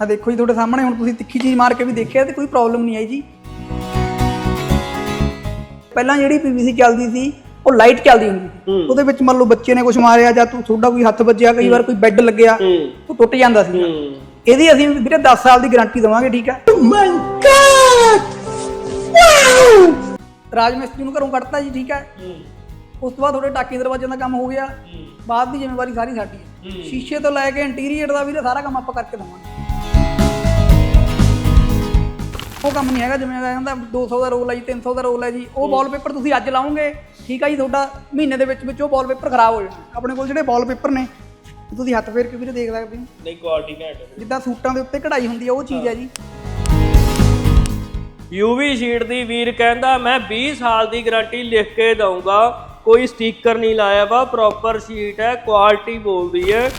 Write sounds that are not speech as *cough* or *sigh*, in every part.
ਆ ਦੇਖੋ ਜੀ ਤੁਹਾਡੇ ਸਾਹਮਣੇ ਹੁਣ ਤੁਸੀਂ ਤਿੱਖੀ ਚੀਜ਼ ਮਾਰ ਕੇ ਵੀ ਦੇਖਿਆ ਤੇ ਕੋਈ ਪ੍ਰੋਬਲਮ ਨਹੀਂ ਆਈ ਜੀ। ਪਹਿਲਾਂ ਜਿਹੜੀ ਪੀਵੀਸੀ ਚੱਲਦੀ ਸੀ ਉਹ ਲਾਈਟ ਚੱਲਦੀ ਹੁੰਦੀ ਸੀ। ਉਹਦੇ ਵਿੱਚ ਮੰਨ ਲਓ ਬੱਚੇ ਨੇ ਕੁਝ ਮਾਰਿਆ ਜਾਂ ਤੂੰ ਤੁਹਾਡਾ ਕੋਈ ਹੱਥ ਵੱਜਿਆ ਕਈ ਵਾਰ ਕੋਈ ਬੈੱਡ ਲੱਗਿਆ ਉਹ ਟੁੱਟ ਜਾਂਦਾ ਸੀ। ਇਹਦੀ ਅਸੀਂ ਵੀਰੇ 10 ਸਾਲ ਦੀ ਗਾਰੰਟੀ ਦਵਾਂਗੇ ਠੀਕ ਹੈ ਰਾਜ ਮਿਸਤਰੀ ਨੂੰ ਘਰੋਂ ਕੱਢਤਾ ਜੀ ਠੀਕ ਹੈ। ਉਸ ਤੋਂ ਬਾਅਦ ਤੁਹਾਡੇ ਟਾਕੀ ਦਰਵਾਜ਼ਿਆਂ ਦਾ ਕੰਮ ਹੋ ਗਿਆ। ਬਾਅਦ ਦੀ ਜ਼ਿੰਮੇਵਾਰੀ ਸਾਰੀ ਸਾਡੀ ਹੈ। ਸ਼ੀਸ਼ੇ ਤੋਂ ਲੈ ਕੇ ਇੰਟੀਰੀਅਰ ਦਾ ਵੀਰੇ ਸਾਰਾ ਕੰਮ ਆਪਾਂ ਕਰਕੇ ਦਵਾਂਗੇ। ਉਹ ਕੰਮ ਨਹੀਂ ਹੈਗਾ ਜਿਵੇਂ ਕਹਿੰਦਾ 200 ਦਾ ਰੋਲ ਹੈ ਜੀ 300 ਦਾ ਰੋਲ ਹੈ ਜੀ ਉਹ ਵਾਲਪੇਪਰ ਤੁਸੀਂ ਅੱਜ ਲਾਓਗੇ ਠੀਕ ਹੈ ਜੀ ਤੁਹਾਡਾ ਮਹੀਨੇ ਦੇ ਵਿੱਚ ਵਿੱਚ ਉਹ ਵਾਲਪੇਪਰ ਖਰਾਬ ਹੋ ਜਾਣਾ। ਆਪਣੇ ਕੋਲ ਜਿਹੜੇ ਵਾਲਪੇਪਰ ਨੇ ਤੁਸੀਂ ਹੱਥ ਫੇਰ ਕੇ ਵੀਰੇ ਦੇਖ ਸਕਦੇ? ਹੋ ਨਹੀਂ ਕੁਆਲਿਟੀ ਘੈਂਟ ਹੈ ਜਿੱਦਾਂ ਸੂਟਾਂ ਦੇ ਉੱਤੇ ਕਢਾਈ ਹੁੰਦੀ ਹੈ ਉਹ ਚੀਜ਼ ਹੈ ਜੀ। ਯੂਵੀ ਸ਼ੀਟ ਦੀ ਵੀਰ ਕਹਿੰਦਾ ਮੈਂ 20 ਸਾਲ ਦੀ ਗਾਰੰਟੀ ਲਿਖ ਕੇ ਦਊਂਗਾ ਕੋਈ ਸਟicker ਨਹੀਂ ਲਾਇਆ ਵਾ ਪ੍ਰੋਪਰ ਸ਼ੀਟ ਹੈ ਕੁਆਲਿਟੀ ਬੋਲਦੀ ਹੈ।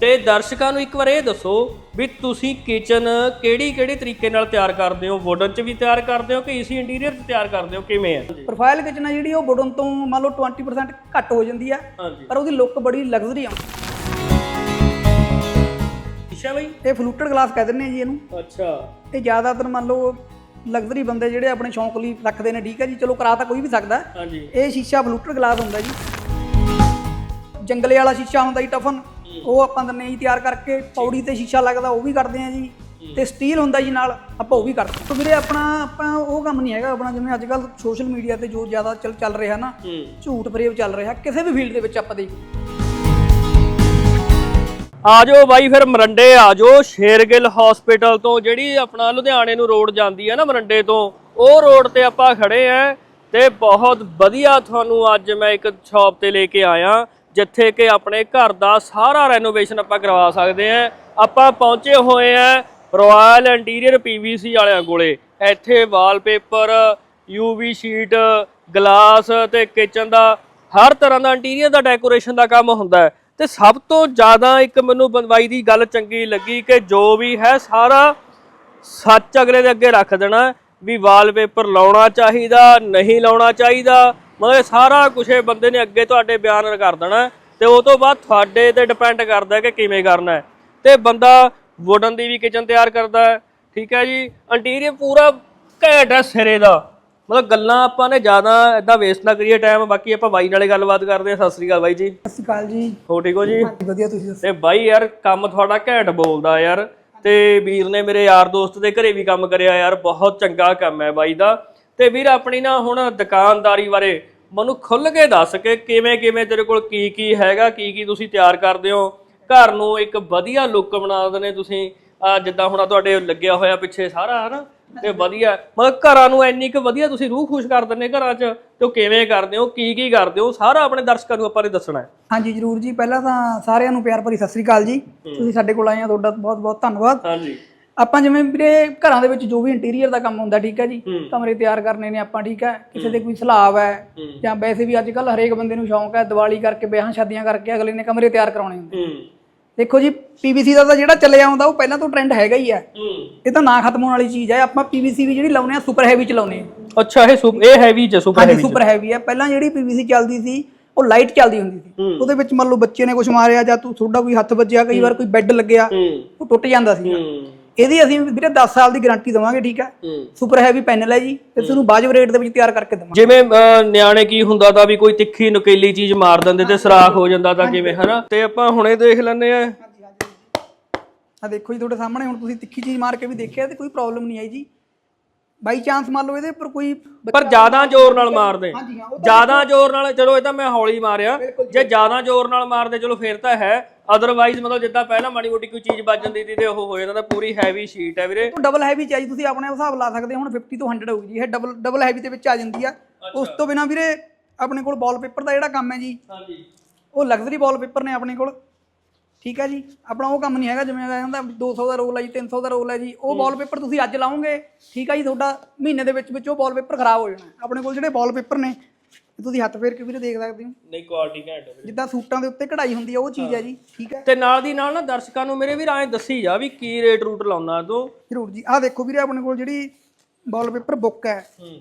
ਤੇ ਦਰਸ਼ਕਾਂ ਨੂੰ ਇੱਕ ਵਾਰ ਇਹ ਦੱਸੋ ਵੀ ਤੁਸੀਂ ਕਿਚਨ ਕਿਹੜੀ ਕਿਹੜੀ ਤਰੀਕੇ ਨਾਲ ਤਿਆਰ ਕਰਦੇ ਹੋ? ਵੁਡਨ ਚ ਵੀ ਤਿਆਰ ਕਰਦੇ ਹੋ ਕਿ ਏਸੀ ਇੰਟੀਰੀਅਰ ਚ ਤਿਆਰ ਕਰਦੇ ਹੋ? ਕਿਵੇਂ ਹੈ ਪ੍ਰੋਫਾਈਲ ਕਿਚਨ ਹੈ ਜਿਹੜੀ ਉਹ ਵੁਡਨ ਤੋਂ ਮੰਨ ਲਓ 20% ਘੱਟ ਹੋ ਜਾਂਦੀ ਹਾਂਜੀ। ਪਰ ਉਹਦੀ ਲੁੱਕ ਬੜੀ ਲਗਜ਼ਰੀ ਆਉਂਦੀ ਅੱਛਾ ਬਈ। ਇਹ ਫਲੂਟਡ ਗਲਾਸ ਕਹਿ ਦਿੰਦੇ ਆ ਜੀ ਇਹਨੂੰ। ਅੱਛਾ। ਇਹ ਜ਼ਿਆਦਾਤਰ ਮੰਨ ਲਓ ਲਗਜ਼ਰੀ ਬੰਦੇ ਜਿਹੜੇ ਆਪਣੇ ਸ਼ੌਂਕ ਲਈ ਰੱਖਦੇ ਨੇ ਠੀਕ ਹੈ ਜੀ? ਚਲੋ ਕਰਾ ਤਾਂ ਕੋਈ ਵੀ ਸਕਦਾ। ਇਹ ਸ਼ੀਸ਼ਾ ਫਲੂਟਡ ਗਲਾਸ ਹੁੰਦਾ ਜੀ। ਜੰਗਲੇ ਵਾਲਾ ਸ਼ੀਸ਼ਾ ਹੁੰਦਾ ਜੀ ਟਫਨ ਉਹ ਆਪਾਂ ਜੀ ਤਿਆਰ ਕਰਕੇ ਪੌੜੀ ਤੇ ਸ਼ੀਸ਼ਾ ਲੱਗਦਾ ਉਹ ਵੀ ਕਰਦੇ ਆ ਜੀ। ਤੇ ਸਟੀਲ ਹੁੰਦਾ ਜੀ ਨਾਲ ਆਪਾਂ ਉਹ ਵੀ ਕਰਦੇ। ਤੇ ਵੀਰੇ ਆਪਣਾ ਆਪਾਂ ਉਹ ਕੰਮ ਨਹੀਂ ਹੈਗਾ ਆਪਣਾ ਜਿਵੇਂ ਅੱਜ ਕੱਲ ਸੋਸ਼ਲ ਮੀਡੀਆ ਤੇ ਜੋ ਜ਼ਿਆਦਾ ਚੱਲ ਚੱਲ ਰਿਹਾ ਨਾ ਝੂਠ ਫਰੇਬ ਚੱਲ ਰਿਹਾ ਕਿਸੇ ਵੀ ਫੀਲਡ ਦੇ ਵਿੱਚ ਆਪਾਂ ਦੇਖ ਆਜੋ ਬਾਈ ਫਿਰ ਮਰੰਡੇ ਆਜੋ। ਸ਼ੇਰਗਿੱਲ ਹਸਪੀਟਲ ਤੋਂ ਜਿਹੜੀ ਆਪਣਾ ਲੁਧਿਆਣੇ ਨੂੰ ਰੋਡ ਜਾਂਦੀ ਹੈ ਨਾ ਮਰੰਡੇ ਤੋਂ ਉਹ ਰੋਡ ਤੇ ਆਪਾਂ ਖੜੇ ਆ ਤੇ ਬਹੁਤ ਵਧੀਆ ਤੁਹਾਨੂੰ ਅੱਜ ਮੈਂ ਇੱਕ ਸ਼ਾਪ ਤੇ ਲੈ ਕੇ ਆਇਆ। ਜਿੱਥੇ ਕਿ ਆਪਣੇ ਘਰ ਦਾ ਸਾਰਾ ਰੈਨੋਵੇਸ਼ਨ ਆਪਾਂ ਕਰਵਾ ਸਕਦੇ ਆ ਆਪਾਂ ਪਹੁੰਚੇ ਹੋਏ ਆ ਰਾਇਲ ਇੰਟੀਰੀਅਰ ਪੀਵੀਸੀ ਵਾਲਿਆਂ ਕੋਲੇ। ਇੱਥੇ ਵਾਲਪੇਪਰ ਯੂਵੀ ਸ਼ੀਟ ਗਲਾਸ ਤੇ ਕਿਚਨ ਦਾ ਹਰ ਤਰ੍ਹਾਂ ਦਾ ਇੰਟੀਰੀਅਰ ਦਾ ਡੈਕੋਰੇਸ਼ਨ ਦਾ ਕੰਮ ਹੁੰਦਾ ਹੈ। ਤੇ ਸਭ ਤੋਂ ਜ਼ਿਆਦਾ ਇੱਕ ਮੈਨੂੰ ਬਣਵਾਈ ਦੀ ਗੱਲ ਚੰਗੀ ਲੱਗੀ ਕਿ ਜੋ ਵੀ ਹੈ ਸਾਰਾ ਸੱਚ ਅਗਲੇ ਦੇ ਅੱਗੇ ਰੱਖ ਦੇਣਾ ਵੀ ਵਾਲਪੇਪਰ ਲਾਉਣਾ ਚਾਹੀਦਾ, ਨਹੀਂ ਲਾਉਣਾ ਚਾਹੀਦਾ। ਮਤਲਬ ਸਾਰਾ ਕੁਝ ਬੰਦੇ ਨੇ ਅੱਗੇ ਤੁਹਾਡੇ ਬਿਆਨ ਕਰ ਦੇਣਾ ਤੇ ਉਹ ਤੋਂ ਬਾਅਦ ਤੁਹਾਡੇ ਤੇ ਡਿਪੈਂਡ ਕਰਦਾ ਕਿ ਕਿਵੇਂ ਕਰਨਾ ਹੈ। ਤੇ ਬੰਦਾ ਵੁਡਨ ਦੀ ਵੀ ਕਿਚਨ ਤਿਆਰ ਕਰਦਾ ਹੈ ਠੀਕ ਹੈ ਜੀ। ਇੰਟੀਰੀਅਰ ਪੂਰਾ ਘੈਂਟ ਹੈ ਸਿਰੇ ਦਾ। ਮਤਲਬ ਗੱਲਾਂ ਆਪਾਂ ਨੇ ਜ਼ਿਆਦਾ ਇਦਾਂ ਵੇਸਟ ਨਾ ਕਰੀਏ ਟਾਈਮ ਬਾਕੀ ਆਪਾਂ ਬਾਈ ਨਾਲੇ ਗੱਲਬਾਤ ਕਰਦੇ ਹਾਂ। ਸਤਿ ਸ੍ਰੀ ਅਕਾਲ ਬਾਈ ਜੀ। ਸਤਿ ਸ਼੍ਰੀ ਅਕਾਲ ਜੀ। ਹੋ ਠੀਕ ਹੋ ਜੀ? ਵਧੀਆ ਤੁਸੀਂ ਦੱਸੋ? ਤੇ ਬਾਈ ਯਾਰ ਕੰਮ ਤੁਹਾਡਾ ਘੈਂਟ ਬੋਲਦਾ ਯਾਰ। ਤੇ ਵੀਰ ਨੇ ਮੇਰੇ ਯਾਰ ਦੋਸਤ ਦੇ ਘਰੇ ਵੀ ਕੰਮ ਕਰਿਆ ਯਾਰ। ਬਹੁਤ ਚੰਗਾ ਕੰਮ ਹੈ ਬਾਈ ਦਾ। ਤੇ ਵੀਰ ਆਪਣੀ ਨਾ ਹੁਣ ਦੁਕਾਨਦਾਰੀ ਬਾਰੇ ਮੈਨੂੰ ਖੁੱਲ ਕੇ ਦੱਸ ਕਿ ਕਿਵੇਂ ਕਿਵੇਂ ਤੇਰੇ ਕੋਲ ਕੀ ਕੀ ਹੈਗਾ ਕੀ ਕੀ ਤੁਸੀਂ ਤਿਆਰ ਕਰਦੇ ਹੋ। ਘਰ ਨੂੰ ਇੱਕ ਵਧੀਆ ਲੁੱਕ ਬਣਾ ਦਿੰਦੇ ਤੁਸੀਂ। ਆ ਜਿੱਦਾਂ ਹੁਣ ਤੁਹਾਡੇ ਲੱਗਿਆ ਹੋਇਆ ਪਿੱਛੇ ਸਾਰਾ ਹਨਾ? ਤੇ ਵਧੀਆ। ਮਤਲਬ ਘਰਾਂ ਨੂੰ ਇੰਨੀ ਕੁ ਵਧੀਆ ਤੁਸੀਂ ਰੂਹ ਖੁਸ਼ ਕਰ ਦਿੰਦੇ ਘਰਾਂ 'ਚ ਤੇ ਉਹ ਕਿਵੇਂ ਕਰਦੇ ਹੋ ਕੀ ਕੀ ਕਰਦੇ ਹੋ ਸਾਰਾ ਆਪਣੇ ਦਰਸ਼ਕਾਂ ਨੂੰ ਆਪਾਂ ਨੇ ਦੱਸਣਾ ਹੈ। ਹਾਂਜੀ ਜਰੂਰ ਜੀ। ਪਹਿਲਾਂ ਤਾਂ ਸਾਰਿਆਂ ਨੂੰ ਪਿਆਰ ਭਰੀ ਸਤਿ ਸ਼੍ਰੀ ਅਕਾਲ ਜੀ। ਤੁਸੀਂ ਸਾਡੇ ਕੋਲ ਆਏ ਆ ਤੁਹਾਡਾ ਬਹੁਤ ਬਹੁਤ ਧੰਨਵਾਦ। ਹਾਂਜੀ। ਆਪਾਂ ਜਿਵੇਂ ਵੀਰੇ ਘਰਾਂ ਦੇ ਵਿੱਚ ਜੋ ਵੀ ਇੰਟੀਰੀਅਰ ਦਾ ਕੰਮ ਹੁੰਦਾ ਠੀਕ ਹੈ ਜੀ ਕਮਰੇ ਤਿਆਰ ਕਰਨੇ ਨੇ ਆਪਾਂ ਠੀਕ ਹੈ ਕਿਸੇ ਦੇ ਕੋਈ ਸਲਾਬ ਹੈ। ਜਾਂ ਵੈਸੇ ਵੀ ਅੱਜ ਕੱਲ ਹਰੇਕ ਬੰਦੇ ਨੂੰ ਸ਼ੌਂਕ ਹੈ ਦੀਵਾਲੀ ਕਰਕੇ ਵਿਆਹਾਂ ਸ਼ਾਦੀਆਂ ਕਰਕੇ ਅਗਲੇ ਨੇ ਕਮਰੇ ਤਿਆਰ ਕਰਾਉਣੇ ਹੁੰਦੇ ਦੇਖੋ ਜੀ ਪੀਵੀਸੀ ਦਾ ਤਾਂ ਜਿਹੜਾ ਚੱਲਿਆ ਆਉਂਦਾ ਉਹ ਪਹਿਲਾਂ ਤੋਂ ਟ੍ਰੈਂਡ ਹੈਗਾ ਹੀ ਹੈ। ਇਹ ਤਾਂ ਨਾ ਖਤਮ ਹੋਣ ਵਾਲੀ ਚੀਜ਼ ਹੈ ਆਪਾਂ ਪੀਵੀਸੀ ਵੀ ਜਿਹੜੀ ਲਾਉਨੇ ਆ ਸੁਪਰ ਹੈਵੀ ਚ ਲਾਉਨੇ ਆ ਅੱਛਾ ਇਹ ਸੁਪ- ਇਹ ਹੈਵੀ ਚ ਸੁਪਰ ਹੈਵੀ ਸੁਪਰ ਹੈਵੀ ਹੈ। ਪਹਿਲਾਂ ਜਿਹੜੀ ਪੀਵੀਸੀ ਚੱਲਦੀ ਸੀ ਉਹ ਲਾਈਟ ਚੱਲਦੀ ਹੁੰਦੀ ਸੀ। ਉਹਦੇ ਵਿੱਚ ਮੰਨ ਲਓ ਬੱਚੇ ਨੇ ਕੁਝ ਮਾਰਿਆ ਜਾਂ ਤੂੰ ਤੁਹਾਡਾ ਕੋਈ ਹੱਥ ਵੱਜਿਆ ਕਈ ਵਾਰ ਕੋਈ ਬੈੱਡ ਲੱਗਿਆ ਉਹ ਟੁੱਟ ਜਾਂਦਾ ਸੀ ਇਹਦੀ ਅਸੀਂ ਵੀਰੇ 10 ਸਾਲ ਦੀ ਗਾਰੰਟੀ ਦਵਾਂਗੇ ਠੀਕ ਹੈ। ਸੁਪਰ ਹੈਵੀ ਪੈਨਲ ਹੈ ਜੀ ਤੇ ਤੁਹਾਨੂੰ ਵਾਜਬ ਰੇਟ ਦੇ ਵਿੱਚ ਤਿਆਰ ਕਰਕੇ ਦਵਾਂਗੇ। ਜਿਵੇਂ ਅਹ, ਨਿਆਣੇ ਕੀ ਹੁੰਦਾ ਤਾਂ ਵੀ ਕੋਈ ਤਿੱਖੀ ਨੁਕੀਲੀ ਚੀਜ਼ ਮਾਰ ਦਿੰਦੇ ਤੇ ਸਰਾਖ ਹੋ ਜਾਂਦਾ ਤਾਂ ਕਿਵੇਂ ਹਨਾ? ਤੇ ਆਪਾਂ ਹੁਣੇ ਦੇਖ ਲੈਂਦੇ ਆ ਆ ਦੇਖੋ ਜੀ ਤੁਹਾਡੇ ਸਾਹਮਣੇ ਹੁਣ ਤੁਸੀਂ ਤਿੱਖੀ ਚੀਜ਼ ਮਾਰ ਕੇ ਵੀ ਦੇਖਿਆ ਤੇ ਕੋਈ ਪ੍ਰੋਬਲਮ ਨਹੀਂ ਆਈ ਜੀ। ਬਾਈ ਚਾਂਸ ਮੰਨ ਲਓ ਇਹਦੇ ਉੱਪਰ ਕੋਈ ਬੱਚਾ- ਪਰ ਜ਼ਿਆਦਾ ਜ਼ੋਰ ਨਾਲ ਮਾਰਦੇ। ਹਾਂਜੀ ਹਾਂ ਉਹ ਜ਼ਿਆਦਾ ਜ਼ੋਰ ਨਾਲ ਚਲੋ ਇਹ ਤਾਂ ਮੈਂ ਹੌਲੀ ਮਾਰਿਆ। ਜੇ। ਜ਼ਿਆਦਾ ਜ਼ੋਰ ਨਾਲ ਮਾਰਦੇ ਚਲੋ ਫੇਰ ਤਾਂ ਹੈ। ਅਦਰਵਾਈਜ਼ ਮਤਲਬ ਜਿੱਦਾਂ ਪਹਿਲਾਂ ਮਾੜੀ ਮੋਟੀ ਕੋਈ ਚੀਜ਼ ਵੱਜ ਜਾਂਦੀ ਸੀ ਤੇ ਉਹ ਹੋ ਜਾਂਦਾ ਤਾਂ ਪੂਰੀ ਹੈਵੀ ਸ਼ੀਟ ਹੈ ਵੀਰੇ। ਡਬਲ ਹੈਵੀ ਚਾਹੀ ਤੁਸੀਂ ਆਪਣੇ ਹਿਸਾਬ ਲਾ ਸਕਦੇ ਹੋ ਹੁਣ 50 ਤੋਂ 100 ਹੋਊਗੀ ਜੀ। ਇਹ ਡਬਲ ਡਬਲ ਹੈਵੀ ਦੇ ਵਿੱਚ ਆ ਜਾਂਦੀ ਆ। ਉਸ ਤੋਂ ਬਿਨਾ ਵੀਰੇ ਆਪਣੇ ਕੋਲ ਵਾਲਪੇਪਰ ਦਾ ਜਿਹੜਾ ਕੰਮ ਹੈ ਜੀ ਹਾਂਜੀ। ਉਹ ਲਗਜ਼ਰੀ ਵਾਲਪੇਪਰ ਨੇ ਆਪਣੇ ਕੋਲ। ਠੀਕ ਹੈ ਜੀ ਆਪਣਾ ਉਹ ਕੰਮ ਨਹੀਂ ਹੈਗਾ ਜਿਵੇਂ ਕਹਿੰਦਾ 200 ਦਾ ਰੋਲ ਹੈ ਜੀ 300 ਦਾ ਰੋਲ ਹੈ ਜੀ ਉਹ ਵਾਲਪੇਪਰ ਤੁਸੀਂ ਅੱਜ ਲਾਓਗੇ ਠੀਕ ਹੈ ਜੀ ਤੁਹਾਡਾ ਮਹੀਨੇ ਦੇ ਵਿੱਚ ਵਿੱਚ ਉਹ ਵਾਲਪੇਪਰ ਖਰਾਬ ਹੋ ਜਾਣਾ। ਆਪਣੇ ਕੋਲ ਜਿਹੜੇ ਵਾਲਪੇਪਰ ਨੇ ਤੁਸੀਂ ਹੱਥ ਫੇਰ ਕੇ ਵੀਰੇ ਦੇਖ ਸਕਦੇ ਹੋ। ਨਹੀਂ ਕੁਆਲਿਟੀ ਘੈਂਟ ਹੈ ਵੀਰੇ। ਜਿੱਦਾਂ ਸੂਟਾਂ ਦੇ ਉੱਤੇ ਕਢਾਈ ਹੁੰਦੀ ਆ ਉਹ ਚੀਜ਼ ਹੈ ਜੀ ਠੀਕ ਹੈ। ਤੇ ਨਾਲ ਦੀ ਨਾਲ ਨਾ ਦਰਸ਼ਕਾਂ ਨੂੰ ਮੇਰੇ ਵੀਰ ਐਂ ਦੱਸੀ ਜਾ ਵੀ ਕੀ ਰੇਟ ਰੂਟ ਲਾਉਣਾ ਤੂੰ। ਜ਼ਰੂਰ ਜੀ ਆਹ ਦੇਖੋ ਵੀਰੇ ਆਪਣੇ ਕੋਲ ਜਿਹੜੀ ਵਾਲਪੇਪਰ ਬੁੱਕ ਹੈ। ਹੂੰ।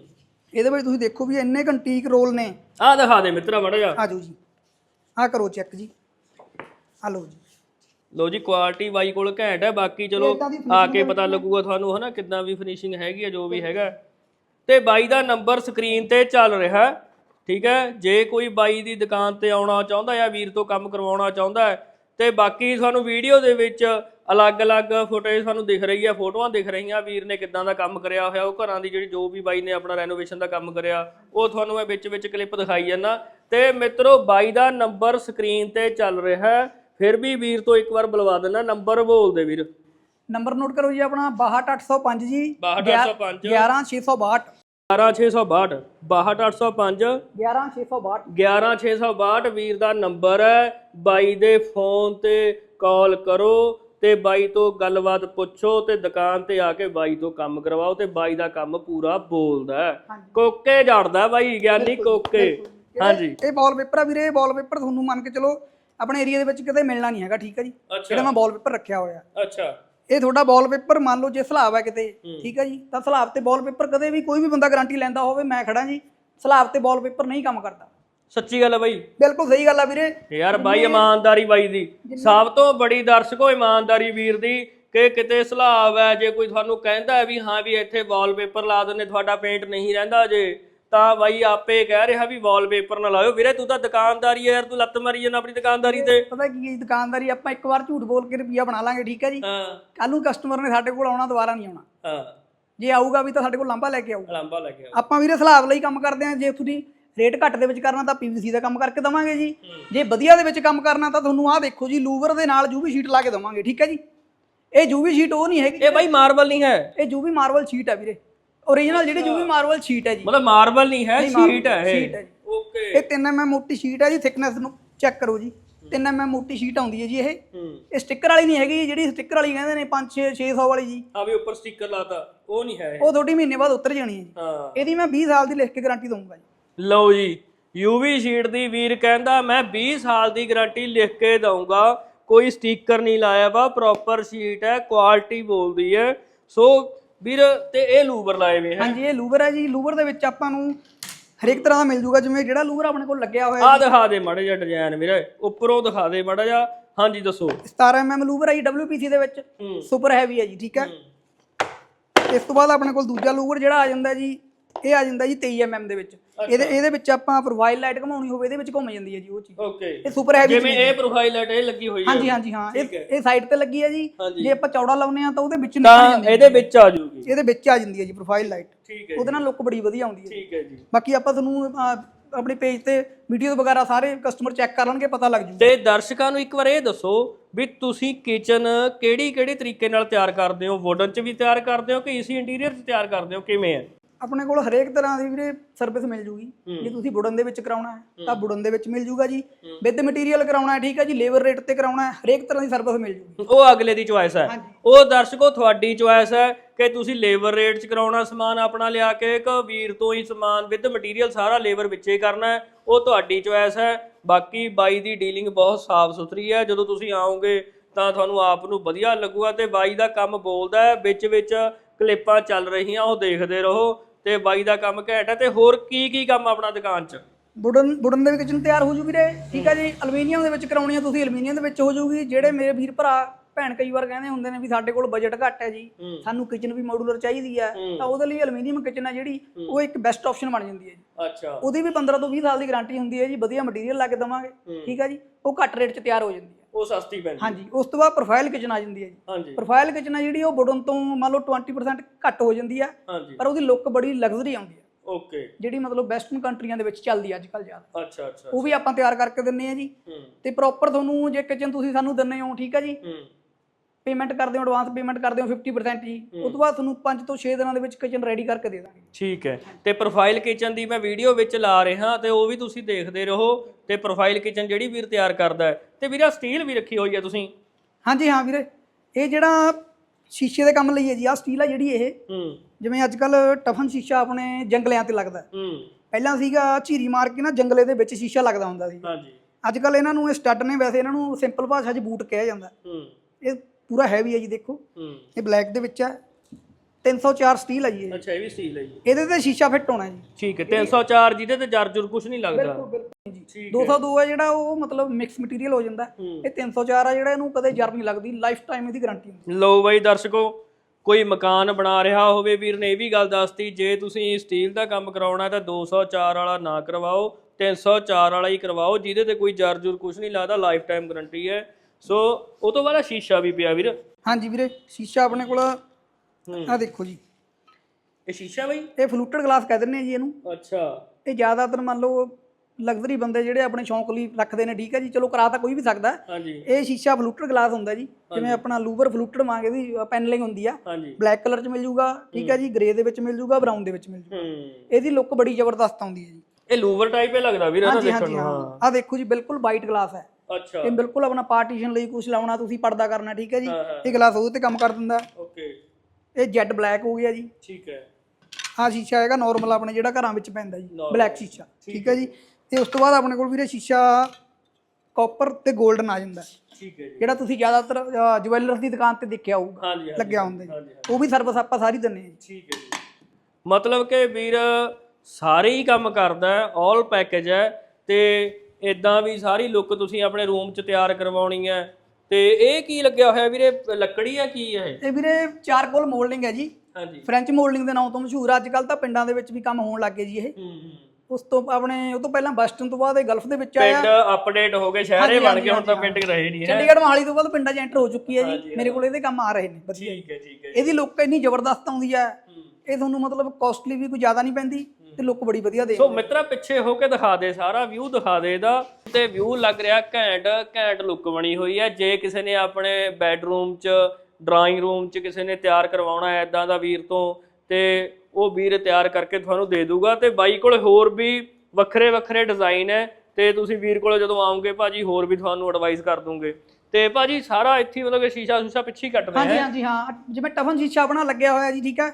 ਇਹਦੇ ਵਿੱਚ ਤੁਸੀਂ ਦੇਖੋ ਵੀ ਇੰਨੇ ਕੰਟੀਕ ਰੋਲ ਨੇ। ਆਹ ਦਿਖਾ ਦੇ ਮਿੱਤਰਾ ਮੜਾ ਜਾ ਆ ਜਾਓ ਜੀ। ਆਹ ਕਰੋ ਚੈੱਕ ਜੀ। ਆ ਲਓ ਜੀ। ਲੋ ਜੀ ਕੁਆਲਿਟੀ ਬਾਈ ਕੋਲ ਘੈਂਟ ਹੈ ਬਾਕੀ ਚਲੋ ਏਦਾਂ ਦੀ ਆ ਕੇ ਪਤਾ ਲੱਗੂਗਾ ਤੁਹਾਨੂੰ ਹਨਾ ਕਿੱਦਾਂ ਵੀ ਫਿਨਿਸ਼ਿੰਗ ਹੈਗੀ ਹੈ ਜੋ ਵੀ ਹੈਗਾ। ਤੇ ਬਾਈ ਦਾ ਨੰਬਰ ਸਕਰੀਨ ਤੇ ਚੱਲ ਰਿਹਾ ਹੈ, ਠੀਕ ਹੈ? ਜੇ ਕੋਈ ਬਾਈ ਦੀ ਦੁਕਾਨ ਤੇ ਆਉਣਾ ਚਾਹੁੰਦਾ ਹੈ ਵੀਰ ਤੋਂ ਕੰਮ ਕਰਵਾਉਣਾ ਚਾਹੁੰਦਾ ਹੈ ਤੇ ਬਾਕੀ ਤੁਹਾਨੂੰ ਵੀਡੀਓ ਦੇ ਵਿੱਚ ਅਲੱਗ-ਅਲੱਗ ਫੁਟੇਜ ਤੁਹਾਨੂੰ ਦਿਖ ਰਹੀ ਹੈ ਫੋਟੋਆਂ ਦਿਖ ਰਹੀਆਂ ਵੀਰ ਨੇ ਕਿੱਦਾਂ ਦਾ ਕੰਮ ਕਰਿਆ ਹੋਇਆ ਉਹ ਘਰਾਂ ਦੀ ਜਿਹੜੀ ਜੋ ਵੀ ਬਾਈ ਨੇ ਆਪਣਾ ਰੈਨੋਵੇਸ਼ਨ ਦਾ ਕੰਮ ਕਰਿਆ ਉਹ ਤੁਹਾਨੂੰ ਮੈਂ ਵਿੱਚ-ਵਿੱਚ ਕਲਿੱਪ ਦਿਖਾਈ ਜਾਂਦਾ। ਤੇ ਮਿੱਤਰੋ ਬਾਈ ਦਾ ਨੰਬਰ ਸਕਰੀਨ ਤੇ ਚੱਲ ਰਿਹਾ ਹੈ ਫਿਰ ਵੀ ਵੀਰ ਤੋਂ ਇੱਕ ਵਾਰ ਬੁਲਵਾ ਦੇਣਾ ਨੰਬਰ ਬੋਲ ਦੇ ਵੀਰ। ਨੰਬਰ ਨੋਟ ਕਰੋ ਜੀ ਆਪਣਾ 62805 ਜੀ। 62805 11662 11662 62805 11662 11662 ਵੀਰ ਦਾ ਨੰਬਰ ਹੈ। ਬਾਈ ਦੇ ਫੋਨ ਤੇ ਕਾਲ ਕਰੋ ਤੇ ਬਾਈ ਤੋਂ ਗੱਲਬਾਤ ਪੁੱਛੋ ਤੇ ਦੁਕਾਨ ਤੇ ਆ ਕੇ ਬਾਈ ਤੋਂ ਕੰਮ ਕਰਵਾਓ ਤੇ ਬਾਈ ਦਾ ਕੰਮ ਪੂਰਾ ਬੋਲਦਾ। ਕੋਕੇ ਜੜਦਾ ਬਾਈ ਗਿਆਨੀ ਕੋਕੇ। ਹਾਂਜੀ। ਇਹ ਵਾਲਪੇਪਰ ਆ ਵੀਰੇ ਇਹ ਵਾਲਪੇਪਰ ਤੁਹਾਨੂੰ ਮੰਨ ਕੇ ਚਲੋ ਆਪਣੇ ਏਰੀਆ ਦੇ ਵਿੱਚ ਕਿਤੇ ਮਿਲਣਾ ਨਹੀਂ ਹੈਗਾ ਠੀਕ ਹੈ ਜੀ? ਜਿਹੜਾ ਮੈਂ ਵਾਲਪੇਪਰ ਰੱਖਿਆ ਹੋਇਆ। ਅੱਛਾ। ਇਹ ਤੁਹਾਡਾ ਵਾਲਪੇਪਰ ਮੰਨ ਲਓ ਜੇ ਸਲਾਬ ਹੈ ਕਿਤੇ ਠੀਕ ਹੈ ਜੀ? ਤਾਂ ਸਲਾਬ ਤੇ ਵਾਲਪੇਪਰ ਕਦੇ ਵੀ ਕੋਈ ਵੀ ਬੰਦਾ ਗਾਰੰਟੀ ਲੈਂਦਾ ਹੋਵੇ ਮੈਂ ਖੜਾ ਜੀ। ਸਲਾਬ ਤੇ ਵਾਲਪੇਪਰ ਨਹੀਂ ਕੰਮ ਕਰਦਾ। ਸੱਚੀ ਗੱਲ ਹੈ ਬਾਈ। ਬਿਲਕੁਲ ਸਹੀ ਗੱਲ ਆ ਵੀਰੇ। ਯਾਰ ਬਾਈ ਇਮਾਨਦਾਰੀ ਬਾਈ ਦੀ। ਸਭ ਤੋਂ ਬੜੀ ਦਰਸ਼ਕੋ ਇਮਾਨਦਾਰੀ ਵੀਰ ਦੀ ਕਿ ਕਿਤੇ ਸਲਾਬ ਹੈ ਜੇ ਕੋਈ ਤੁਹਾਨੂੰ ਕਹਿੰਦਾ ਵੀ ਹਾਂ ਵੀ ਇੱਥੇ ਵਾਲਪੇਪਰ ਲਾ ਦਿੰਨੇ ਤੁਹਾਡਾ ਪੇਂਟ ਨਹੀਂ ਰਹਿੰਦਾ ਜੇ ਤਾਂ ਬਾਈ ਆਪੇ ਕਹਿ ਰਿਹਾ ਵੀ ਵਾਲਪੇਪਰ ਨਾ ਲਾਇਓ। ਵੀਰੇ ਤੂੰ ਤਾਂ ਦੁਕਾਨਦਾਰੀ ਹੈ ਯਾਰ ਤੂੰ ਲੱਤ ਮਾਰੀ ਜਾਂਦਾ ਆਪਣੀ ਦੁਕਾਨਦਾਰੀ ਤੇ। ਪਤਾ ਕੀ ਹੈ ਜੀ ਦੁਕਾਨਦਾਰੀ ਆਪਾਂ ਇੱਕ ਵਾਰ ਝੂਠ ਬੋਲ ਕੇ ਰੁਪਈਆ ਬਣਾ ਲਾਂਗੇ ਠੀਕ ਹੈ ਜੀ? ਹਾਂ। ਕੱਲ ਨੂੰ ਕਸਟਮਰ ਨੇ ਸਾਡੇ ਕੋਲ ਆਉਣਾ ਦੁਬਾਰਾ ਨਹੀਂ ਆਉਣਾ। ਹਾਂ। ਜੇ ਆਊਗਾ ਵੀ ਤਾਂ ਸਾਡੇ ਕੋਲ ਲਾਂਭਾ ਲੈ ਕੇ ਆਊਗਾ। ਲੰਬਾ ਲੱਗਿਆ ਆਪਾਂ ਵੀਰੇ ਸਲਾਬ ਲਈ ਕੰਮ ਕਰਦੇ ਆਂ ਜੇ ਤੁਸੀਂ ਰੇਟ ਘੱਟ ਦੇ ਵਿੱਚ ਕਰਨਾ ਤਾਂ ਪੀਵੀਸੀ ਦਾ ਕੰਮ ਕਰਕੇ ਦਵਾਂਗੇ ਜੀ। ਜੇ ਵਧੀਆ ਦੇ ਵਿੱਚ ਕੰਮ ਕਰਨਾ ਤਾਂ ਤੁਹਾਨੂੰ ਆਹ ਦੇਖੋ ਜੀ ਲੂਵਰ ਦੇ ਨਾਲ ਜੂਵੀ ਸ਼ੀਟ ਲਾ ਕੇ ਦਵਾਂਗੇ ਠੀਕ ਹੈ ਜੀ? ਇਹ ਜੂਵੀ ਸ਼ੀਟ ਉਹ ਨਹੀਂ ਹੈਗੀ। ਇਹ ਬਾਈ ਮਾਰਬਲ ਨਹੀਂ ਹੈ। ਇਹ ਜੂਵੀ ਮਾਰਬਲ ਸ਼ੀਟ ਹੈ ਵੀਰੇ। ਓਰੀਜਨਲ ਜਿਹੜੀ ਜੂਵੀ ਮਾਰਬਲ ਸ਼ੀਟ ਹੈ ਜੀ। ਮਤਲਬ ਮਾਰਬਲ ਨਹੀਂ ਹੈ marble, ਸ਼ੀਟ ਹੈ sheet ਹੈ ਇਹ ਜੀ। ਓਕੇ ਇਹ 3 mm ਮੋਟੀ ਸ਼ੀਟ ਹੈ ਜੀ ਥਿਕਨੈਸ ਨੂੰ ਚੈੱਕ ਕਰੋ ਜੀ। 3 mm ਮੋਟੀ ਸ਼ੀਟ ਆਉਂਦੀ ਹੈ ਜੀ ਇਹ। ਹੂੰ। ਇਹ ਸਟicker ਵਾਲੀ ਨਹੀਂ ਹੈਗੀ ਜਿਹੜੀ ਸਟicker ਵਾਲੀ ਕਹਿੰਦੇ ਨੇ 5 6 600 ਵਾਲੀ ਜੀ। ਆ ਵੀ ਉੱਪਰ ਸਟicker ਲਾਤਾ ਉਹ ਨਹੀਂ ਹੈ ਇਹ। ਉਹ ਤੁਹਾਡੀ ਮਹੀਨੇ ਬਾਅਦ ਉਤਰ ਜਾਣੀ ਹੈ ਜੀ। ਹਾਂ। ਇਹਦੀ ਮੈਂ 20 ਸਾਲ ਦੀ ਲਿਖ ਕੇ ਗਾਰੰਟੀ ਦਊਂਗਾ ਜੀ। ਲਓ ਜੀ ਯੂਵੀ ਸ਼ੀਟ ਦੀ ਵੀਰ ਕਹਿੰਦਾ ਮੈਂ 20 ਸਾਲ ਦੀ ਗਾਰੰਟੀ ਲਿਖ ਕੇ ਦਊਂਗਾ। ਕੋਈ ਸਟicker ਨਹੀਂ ਲਾਇਆ ਵਾ ਪ੍ਰੋਪਰ ਸ਼ੀਟ ਹੈ ਕੁਆਲਿਟੀ ਬੋਲਦੀ ਹੈ। ਸੋ ਵੀਰ ਤੇ ਇਹ ਲੂਬਰ ਲਾਏ ਵੇ ਹੈ। ਹਾਂਜੀ ਇਹ ਲੂਵਰ ਹੈ ਜੀ। ਲੂਵਰ ਦੇ ਵਿੱਚ ਆਪਾਂ ਨੂੰ ਹਰੇਕ ਤਰ੍ਹਾਂ ਦਾ ਮਿਲ ਜੂਗਾ। ਜਿਵੇਂ ਜਿਹੜਾ ਲੂਵਰ ਆਪਣੇ ਕੋਲ ਲੱਗਿਆ ਹੋਇਆ ਆ ਦਿਖਾ ਦੇ ਮਾੜਾ ਜਿਹਾ ਡਿਜ਼ਾਈਨ ਵੀਰੇ। ਉੱਪਰੋਂ ਦਿਖਾ ਦੇ ਮਾੜਾ ਜਿਹਾ। ਹਾਂਜੀ ਦੱਸੋ। 17 mm ਲੂਵਰ ਹੈ ਜੀ WPC ਦੇ ਵਿੱਚ। ਹੂੰ। ਸੁਪਰ ਹੈਵੀ ਹੈ ਜੀ ਠੀਕ ਹੈ। ਇਸ ਤੋਂ ਬਾਅਦ ਆਪਣੇ ਕੋਲ ਦੂਜਾ ਲੂਵਰ ਜਿਹੜਾ ਆ ਜਾਂਦਾ ਜੀ ਇਹ ਆ ਜਾਂਦਾ ਜੀ 23 mm ਦੇ ਵਿੱਚ। ਇਹਦੇ ਇਹਦੇ ਵਿੱਚ ਆਪਾਂ ਪ੍ਰੋਫਾਈਲ ਲਾਈਟ ਘਮਾਉਣੀ ਹੋਵੇ ਇਹਦੇ ਵਿੱਚ ਘੁੰਮ ਜਾਂਦੀ ਹੈ ਜੀ ਉਹ ਚੀਜ਼। ਓਕੇ ਇਹ ਸੁਪਰ ਹੈਵੀ ਜਿਵੇਂ ਇਹ ਪ੍ਰੋਫਾਈਲ ਲਾਈਟ ਇਹ ਲੱਗੀ ਹੋਈ ਹੈ। ਹਾਂਜੀ ਹਾਂਜੀ ਹਾਂ। ਇਹ ਇਹ ਸਾਈਡ ਤੇ ਲੱਗੀ ਹੈ ਜੀ। ਜੇ ਆਪਾਂ ਚੌੜਾ ਲਾਉਨੇ ਆ ਤਾਂ ਉਹਦੇ ਵਿੱਚ ਨਿਕਲ ਜਾਂਦੀ ਹੈ। ਇਹਦੇ ਵਿੱਚ ਆ ਜਾਊਗੀ। ਇਹਦੇ ਵਿੱਚ ਆ ਜਾਂਦੀ ਹੈ ਜੀ ਪ੍ਰੋਫਾਈਲ ਲਾਈਟ ਠੀਕ ਹੈ ਉਹਦੇ ਨਾਲ ਲੁੱਕ ਬੜੀ ਵਧੀਆ ਆਉਂਦੀ ਹੈ। ਠੀਕ ਹੈ ਜੀ। ਬਾਕੀ ਆਪਾਂ ਤੁਹਾਨੂੰ ਆਪਣੇ ਪੇਜ ਤੇ ਵੀਡੀਓ ਵਗੈਰਾ ਸਾਰੇ ਕਸਟਮਰ ਚੈੱਕ ਕਰ ਲੈਣਗੇ ਪਤਾ ਲੱਗ ਜੂ ਤੇ ਦਰਸ਼ਕਾਂ ਨੂੰ ਇੱਕ ਵਾਰ ਇਹ ਦੱਸੋ ਵੀ ਤੁਸੀਂ ਕਿਚਨ ਕਿਹੜੀ ਕਿਹੜੀ ਤਰੀਕੇ ਨਾਲ ਤਿਆਰ ਕਰਦੇ ਹੋ? ਵੁਡਨ ਚ ਵੀ ਤਿਆਰ ਕਰਦੇ ਹੋ ਕਿ ਏਸੀ ਇੰਟੀਰੀਅਰ ਚ ਤਿਆਰ ਕਰਦੇ ਹੋ? ਕਿਵੇਂ ਹੈ? ਆਪਣੇ ਕੋਲ ਹਰੇਕ ਤਰ੍ਹਾਂ ਦੀ ਵੀਰੇ ਸਰਵਿਸ ਮਿਲ ਜੂਗੀ। ਜੇ ਤੁਸੀਂ ਵੁਡਨ ਦੇ ਵਿੱਚ ਕਰਾਉਣਾ ਹੈ ਤਾਂ ਵੁਡਨ ਦੇ ਵਿੱਚ ਮਿਲ ਜੂਗਾ ਜੀ। ਵਿਦ ਮਟੀਰੀਅਲ ਕਰਾਉਣਾ ਹੈ ਠੀਕ ਹੈ ਜੀ। ਲੇਬਰ ਰੇਟ ਤੇ ਕਰਾਉਣਾ ਹੈ ਹਰੇਕ ਤਰ੍ਹਾਂ ਦੀ ਸਰਵਿਸ ਮਿਲ ਜੂਗੀ। ਉਹ ਅਗਲੇ ਦੀ ਚੁਆਇਸ ਹੈ। ਉਹ ਦਰਸ਼ਕੋ ਤੁਹਾਡੀ ਚੁਆਇਸ ਹੈ ਕਿ ਤੁਸੀਂ ਲੇਬਰ ਰੇਟ ਚ ਕਰਾਉਣਾ ਸਮਾਨ ਆਪਣਾ ਲਿਆ ਕੇ ਕਿ ਵੀਰ ਤੋਂ ਹੀ ਸਮਾਨ ਵਿਦ ਮਟੀਰੀਅਲ ਸਾਰਾ ਲੇਬਰ ਵਿੱਚੇ ਹੀ ਕਰਨਾ ਹੈ। ਉਹ ਤੁਹਾਡੀ ਚੁਆਇਸ ਹੈ। ਬਾਕੀ ਬਾਈ ਦੀ ਡੀਲਿੰਗ ਬਹੁਤ ਸਾਫ਼ ਸੁਥਰੀ ਹੈ। ਜਦੋਂ ਤੁਸੀਂ ਆਓਗੇ ਤਾਂ ਤੁਹਾਨੂੰ ਆਪ ਨੂੰ ਵਧੀਆ ਲੱਗੂਗਾ ਤੇ ਬਾਈ ਦਾ ਕੰਮ ਬੋਲਦਾ ਹੈ। ਵਿੱਚ ਵਿੱਚ ਕਲਿੱਪਾਂ ਚੱਲ ਰਹੀਆਂ ਉਹ ਦੇਖਦੇ ਰਹੋ। ਤੇ ਬਾਈ ਦਾ ਕੰਮ ਘੈਂਟ ਹੈ ਤੇ ਹੋਰ ਕੀ ਕੀ ਕੰਮ ਆਪਣਾ ਦੁਕਾਨ 'ਚ? ਵੁਡਨ ਵੁਡਨ ਦੇ ਵਿੱਚ ਕਿਚਨ ਤਿਆਰ ਹੋ ਜੂ ਵੀਰੇ ਠੀਕ ਹੈ ਜੀ ਅਲਮੀਨੀਅਮ ਦੇ ਵਿੱਚ ਕਰਾਉਣੀ ਹੈ ਤੁਸੀਂ ਅਲਮੀਨੀਅਮ ਦੇ ਵਿੱਚ ਹੋ ਜੂਗੀ। ਜਿਹੜੇ ਮੇਰੇ ਵੀਰ ਭਰਾ ਭੈਣ ਕਈ ਵਾਰ ਕਹਿੰਦੇ ਹੁੰਦੇ ਨੇ ਵੀ ਸਾਡੇ ਕੋਲ ਬਜਟ ਘੱਟ ਹੈ ਜੀ। ਸਾਨੂੰ ਕਿਚਨ ਵੀ ਮੋਡੂਲਰ ਚਾਹੀਦੀ ਹੈ। ਤਾਂ ਉਹਦੇ ਲਈ ਅਲਮੀਨੀਅਮ ਕਿਚਨ ਹੈ ਜਿਹੜੀ ਉਹ ਇੱਕ ਬੈਸਟ ਆਪਸ਼ਨ ਬਣ ਜਾਂਦੀ ਹੈ ਜੀ। ਅੱਛਾ। ਉਹਦੀ ਵੀ 15 ਤੋਂ 20 ਸਾਲ ਦੀ ਗਾਰੰਟੀ ਹੁੰਦੀ ਹੈ ਜੀ। ਵਧੀਆ ਮਟੀਰੀਅਲ ਲਾ ਕੇ ਦਵਾਂਗੇ। ਠੀਕ ਹੈ ਜੀ। ਉਹ ਘੱਟ ਰੇਟ 'ਚ ਤਿਆਰ ਹੋ ਜਾਂਦੀ ਹੈ। ਉਹ ਸਸਤੀ ਪੈਂਦੀ ਹਾਂਜੀ ਉਸ ਤੋਂ ਬਾਅਦ ਪ੍ਰੋਫਾਈਲ ਕਿਚਨ ਆ ਜਾਂਦੀ ਹੈ ਜੀ। ਹਾਂਜੀ। ਪ੍ਰੋਫਾਈਲ ਕਿਚਨ ਹੈ ਜਿਹੜੀ ਉਹ ਵੁਡਨ ਤੋਂ ਮੰਨ ਲਓ 20% ਘੱਟ ਹੋ ਜਾਂਦੀ ਹੈ। ਹਾਂਜੀ। ਪਰ ਉਹਦੀ ਲੁੱਕ ਬੜੀ ਲਗਜ਼ਰੀ ਆਉਂਦੀ ਹੈ। ਓਕੇ ਜਿਹੜੀ ਮਤਲਬ ਵੈਸਟਰਨ ਕੰਟਰੀਆਂ ਦੇ ਵਿੱਚ ਚੱਲਦੀ ਹੈ ਅੱਜ ਕੱਲ੍ਹ ਜ਼ਿਆਦਾ। ਅੱਛਾ ਅੱਛਾ ਉਹ ਵੀ ਆਪਾਂ ਤਿਆਰ ਕਰਕੇ ਦਿੰਨੇ ਆ ਜੀ। ਤੇ ਪ੍ਰੋਪਰ ਤੁਹਾਨੂੰ ਜੇ ਕਿਚਨ ਤੁਸੀਂ ਸਾਨੂੰ ਦਿੰਨੇ ਹੋ ਠੀਕ ਹੈ ਜੀ। ਪੇਮੈਂਟ ਕਰਦੇ ਹੋ ਐਡਵਾਂਸ ਪੇਮੈਂਟ ਕਰਦੇ ਹੋ 50% ਜੀ ਉਸ ਤੋਂ ਬਾਅਦ ਤੁਹਾਨੂੰ 5 ਤੋਂ 6 ਦਿਨਾਂ ਦੇ ਵਿੱਚ ਕਿਚਨ ਰੈਡੀ ਕਰਕੇ ਦੇ ਦਾਂਗੇ। ਠੀਕ ਹੈ। ਤੇ ਪ੍ਰੋਫਾਈਲ ਕਿਚਨ ਦੀ ਮੈਂ ਵੀਡੀਓ ਵਿੱਚ ਲਾ ਰਿਹਾ ਤੇ ਉਹ ਵੀ ਤੁਸੀਂ ਦੇਖਦੇ ਰਹੋ ਤੇ ਪ੍ਰੋਫਾਈਲ ਕਿਚਨ ਜਿਹੜੀ ਵੀਰ ਤਿਆਰ ਕਰਦਾ ਹੈ ਤੇ ਵੀਰਾ ਸਟੀਲ ਵੀ ਰੱਖੀ ਹੋਈ ਹੈ ਤੁਸੀਂ। ਹਾਂਜੀ ਹਾਂ ਵੀਰੇ। ਇਹ ਜਿਹੜਾ ਸ਼ੀਸ਼ੇ ਦੇ ਕੰਮ ਲਈ ਹੈ ਜੀ ਆ ਸਟੀਲ ਆ ਜਿਹੜੀ ਇਹ। ਹੂੰ। ਜਿਵੇਂ ਅੱਜ ਕੱਲ ਟਫਨ ਸ਼ੀਸ਼ਾ ਆਪਣੇ ਜੰਗਲਿਆਂ ਤੇ ਲੱਗਦਾ ਹੈ। ਹੂੰ। ਪਹਿਲਾਂ ਸੀਗਾ ਝੀਰੀ ਮਾਰ ਕੇ ਨਾ ਜੰਗਲੇ ਦੇ ਵਿੱਚ ਸ਼ੀਸ਼ਾ ਲੱਗਦਾ ਹੁੰਦਾ ਸੀ। ਹਾਂਜੀ। ਅੱਜ ਕੱਲ ਇਹਨਾਂ ਨੂੰ ਇਹ ਸਟੱਡ ਨੇ ਵੈਸੇ ਇਹਨਾਂ ਨੂੰ ਸਿੰਪਲ ਭਾਸ਼ਾ 'ਚ ਬੂਟ ਕਿਹਾ ਜਾਂਦਾ। ਹੂੰ। ਇਹ ਪੂਰਾ ਹੈਵੀ ਹੈ ਜੀ ਦੇਖੋ। ਹੂੰ। ਇਹ ਬਲੈਕ ਦੇ ਵਿੱਚ ਹੈ। 304 ਸਟੀਲ ਹੈ ਜੀ ਇਹ। ਅੱਛਾ ਇਹ ਵੀ ਸਟੀਲ ਹੈ ਜੀ। ਇਹਦੇ ਤੇ ਸ਼ੀਸ਼ਾ ਫਿੱਟ ਹੋਣਾ ਜੀ। ਠੀਕ ਹੈ 304 ਜਿਹਦੇ ਤੇ ਜਰਜਰ ਕੁਝ ਨਹੀਂ ਲੱਗਦਾ। ਬਿਲਕੁਲ ਜੀ। ਠੀਕ 202 ਹੈ ਜਿਹੜਾ ਉਹ ਮਤਲਬ ਮਿਕਸ ਮਟੀਰੀਅਲ ਹੋ ਜਾਂਦਾ। ਹੈ। ਇਹ 304 ਆ ਜਿਹੜਾ ਇਹਨੂੰ ਕਦੇ ਜਰ ਨਹੀਂ ਲੱਗਦੀ। ਲਾਈਫ ਟਾਈਮ ਇਹਦੀ ਗਾਰੰਟੀ ਹੁੰਦੀ ਲਓ ਬਾਈ ਦਰਸ਼ਕੋ ਕੋਈ ਮਕਾਨ ਬਣਾ ਰਿਹਾ ਹੋਵੇ ਵੀਰ ਨੇ ਇਹ ਵੀ ਗੱਲ ਦੱਸਤੀ। ਜੇ ਤੁਸੀਂ ਸਟੀਲ ਦਾ ਕੰਮ ਕਰਾਉਣਾ ਤਾਂ 204 ਵਾਲਾ ਨਾ ਕਰਵਾਓ 304 ਵਾਲਾ ਹੀ ਕਰਵਾਓ। ਜਿਹਦੇ ਤੇ ਕੋਈ ਜਰਜੁਰ ਕੁਝ ਨਹੀਂ ਲੱਗਦਾ ਲਾਈਫ ਟਾਈਮ ਗਾਰੰਟੀ ਹੈ। ਸੋ ਉਹ ਤੋਂ ਬਾਅਦ ਆਹ ਸ਼ੀਸ਼ਾ ਵੀ ਪਿਆ ਵੀਰ। ਹਾਂਜੀ ਵੀਰੇ ਸ਼ੀਸ਼ਾ ਆਪਣੇ ਕੋਲ ਆ ਦੇਖੋ ਜੀ। ਇਹ ਸ਼ੀਸ਼ਾ ਬਾਈ? ਇਹ ਫਲੂਟਡ ਗਲਾਸ ਕਹਿ ਦਿੰਦੇ ਆ ਜੀ ਇਹਨੂੰ। ਅੱਛਾ। ਇਹ ਜ਼ਿਆਦਾਤਰ ਮੰਨ ਲਓ ਲਗਜ਼ਰੀ ਬੰਦੇ ਜਿਹੜੇ ਆਪਣੇ ਸ਼ੌਂਕ ਲਈ ਰੱਖਦੇ ਨੇ ਠੀਕ ਹੈ ਜੀ। ਚਲੋ ਕਰਾ ਤਾਂ ਕੋਈ ਵੀ ਸਕਦਾ। ਹੈ। ਹਾਂਜੀ। ਇਹ ਸ਼ੀਸ਼ਾ ਫਲੂਟਡ ਗਲਾਸ ਹੁੰਦਾ ਜੀ। ਜਿਵੇਂ ਆਪਣਾ ਲੂਵਰ ਫਲੂਟਡ ਮੰਗੇ ਦੀ ਪੈਨਲਿੰਗ ਹੁੰਦੀ ਆ। ਹਾਂਜੀ। ਬਲੈਕ ਕਲਰ ਚ ਮਿਲ ਜੂਗਾ ਠੀਕ ਹੈ ਜੀ। ਗ੍ਰੇ ਦੇ ਵਿੱਚ ਮਿਲ ਜੂਗਾ ਬਰਾਊਨ ਦੇ ਵਿੱਚ ਮਿਲ ਜੂਗਾ। ਹੂੰ। ਇਹਦੀ ਲੁੱਕ ਬੜੀ ਜ਼ਬਰਦਸਤ ਆਉਂਦੀ ਹੈ ਜੀ। ਇਹ ਲੂਵਰ ਟਾਈਪ ਹੀ ਲੱਗਦਾ ਵੀਰ ਇਹਦਾ ਹਾਂਜੀ ਦੇਖਣ ਹਾਂਜੀ ਨੂੰ ਹਾਂ। ਹਾਂ। ਆ ਦੇਖੋ ਜੀ ਬਿਲਕੁਲ ਵਾਈਟ ਗਲਾਸ ਹੈ। ਅੱਛਾ। ਇਹ ਬਿਲਕੁਲ ਆਪਣਾ ਪਾਰਟੀਸ਼ਨ ਲਈ ਕੁਝ ਲਾਉਣਾ ਤੁਸੀਂ ਪਰਦਾ ਕਰਨਾ ਠੀਕ ਹੈ ਜੀ। ਇਹ ਗਲਾਸ ਉਹਦੇ ਤੇ ਕੰਮ ਕਰ ਦਿੰਦਾ। ਓਕੇ। ਇਹ ਜੈਡ ਬਲੈਕ ਹੋ ਗਿਆ ਜੀ। ਠੀਕ ਹੈ। ਆ ਸ਼ੀਸ਼ਾ ਹੈਗਾ ਨਾਰਮਲ ਆਪਣੇ ਜਿਹੜਾ ਘਰਾਂ ਵਿੱਚ ਪੈਂਦਾ ਜੀ। ਬਲੈਕ ਸ਼ੀਸ਼ਾ ਠੀਕ ਹੈ ਜੀ? ਤੇ ਉਸ ਤੋਂ ਬਾਅਦ ਆਪਣੇ ਕੋਲ ਵੀਰੇ ਸ਼ੀਸ਼ਾ ਕਾਪਰ ਤੇ 골ਡਨ ਆ ਜਾਂਦਾ। ਠੀਕ ਹੈ ਜੀ। ਜਿਹੜਾ ਤੁਸੀਂ ਜ਼ਿਆਦਾਤਰ ਜੁਐਲਰਸ ਦੀ ਦੁਕਾਨ ਤੇ ਦੇਖਿਆ ਹੋਊਗਾ। ਲੱਗਿਆ ਹੁੰਦਾ ਜੀ। ਉਹ ਵੀ ਸਰਵਿਸ ਆਪਾਂ ਸਾਰੀ ਦਿੰਨੇ ਆ ਠੀਕ ਹੈ ਜੀ। ਮਤਲਬ ਕਿ ਵੀਰ ਸਾਰੇ ਹੀ ਕੰਮ ਕਰਦਾ ਹੈ 올 ਪੈਕੇਜ ਹੈ ਤੇ ਇਦਾਂ ਵੀ ਸਾਰੀ ਲੁੱਕ ਤੁਸੀਂ ਆਪਣੇ ਰੂਮ 'ਚ ਤਿਆਰ ਕਰਵਾਉਣੀ ਹੈ। ਤੇ ਇਹ ਕੀ ਲੱਗਿਆ ਹੋਇਆ ਵੀਰੇ? ਲੱਕੜੀ ਆ ਕੀ ਹੈ ਇਹ? ਇਹ ਵੀਰੇ ਚਾਰਕੋਲ ਮੋਲਡਿੰਗ ਹੈ ਜੀ। ਹਾਂਜੀ। ਫ੍ਰੈਂਚ ਮੋਲਡਿੰਗ ਦੇ ਨਾਮ ਤੋਂ ਮਸ਼ਹੂਰ। ਆ ਅੱਜ ਕੱਲ ਤਾਂ ਪਿੰਡਾਂ ਦੇ ਵਿੱਚ ਵੀ ਕੰਮ ਹੋਣ ਲੱਗ ਗਏ ਜੀ ਇਹ। ਹੂੰ ਹੂੰ। ਉਸ ਤੋਂ ਆਪਣੇ ਉਹ ਤੋਂ ਪਹਿਲਾਂ ਬਸਟਨ ਤੋਂ ਬਾਅਦ ਇਹ ਗਲਫ ਦੇ ਵਿੱਚ ਆਇਆ। ਪਿੰਡ ਅਪਡੇਟ ਹੋ ਗਏ ਸ਼ਹਿਰੇ ਬਣ ਗਏ ਹੁਣ ਤਾਂ ਪਿੰਡ ਰਹੇ ਨਹੀਂ ਹੈ। ਚੰਡੀਗੜ੍ਹ ਮੋਹਾਲੀ ਤੋਂ ਬਾਅਦ ਪਿੰਡਾਂ 'ਚ ਐਂਟਰ ਹੋ ਚੁੱਕੀ ਹੈ ਜੀ। ਮੇਰੇ ਕੋਲ ਇਹਦੇ ਕੰਮ ਆ ਰਹੇ ਨੇ ਵਧੀਆ। ਠੀਕ ਹੈ ਠੀਕ ਹੈ। ਇਹਦੀ ਲੁੱਕ ਇੰਨੀ ਜ਼ਬਰਦਸਤ ਆਉਂਦੀ ਹੈ। ਇਹ ਤੁਹਾਨੂੰ ਮਤਲਬ ਕਾਸਟਲੀ ਵੀ ਕੋਈ ਜ਼ਿਆਦਾ ਨਹੀਂ ਪੈਂਦੀ। ਤੇ ਲੁੱਕ ਬੜੀ ਵਧੀਆ ਦੇ ਸੋ ਮਿੱਤਰਾ ਪਿੱਛੇ ਹੋ ਕੇ ਦਿਖਾ ਦੇ ਸਾਰਾ ਵਿਊ ਦਿਖਾ ਦੇ ਇਹਦਾ। ਤੇ ਵਿਊ ਲੱਗ ਰਿਹਾ ਘੈਂਟ ਘੈਂਟ ਲੁੱਕ ਬਣੀ ਹੋਈ ਹੈ। ਜੇ ਕਿਸੇ ਨੇ ਆਪਣੇ ਬੈੱਡਰੂਮ 'ਚ ਡਰਾਇੰਗ ਰੂਮ 'ਚ ਕਿਸੇ ਨੇ ਤਿਆਰ ਕਰਵਾਉਣਾ ਹੈ ਇਦਾਂ ਦਾ ਵੀਰ ਤੋਂ ਤੇ ਉਹ ਵੀਰ ਤਿਆਰ ਕਰਕੇ ਤੁਹਾਨੂੰ ਦੇ ਦੂਗਾ। ਤੇ ਬਾਈ ਕੋਲ ਹੋਰ ਵੀ ਵੱਖਰੇ ਵੱਖਰੇ ਡਿਜ਼ਾਈਨ ਹੈ ਤੇ ਤੁਸੀਂ ਵੀਰ ਕੋਲ ਜਦੋਂ ਆਓਗੇ ਭਾਜੀ ਹੋਰ ਵੀ ਤੁਹਾਨੂੰ ਐਡਵਾਈਸ ਕਰ ਦੂੰਗੇ। ਤੇ ਭਾਜੀ ਸਾਰਾ ਇੱਥੇ ਮਤਲਬ ਕਿ ਸ਼ੀਸ਼ਾ ਸ਼ੂਸ਼ਾ ਪਿੱਛੇ ਹੀ ਕੱਟਦੇ ਹਾਂਜੀ ਹਾਂਜੀ ਹਾਂ। ਜਿਵੇਂ ਟਫਨ ਸ਼ੀਸ਼ਾ ਆਪਣਾ ਲੱਗਿਆ ਹੋਇਆ ਜੀ ਠੀਕ ਹੈ?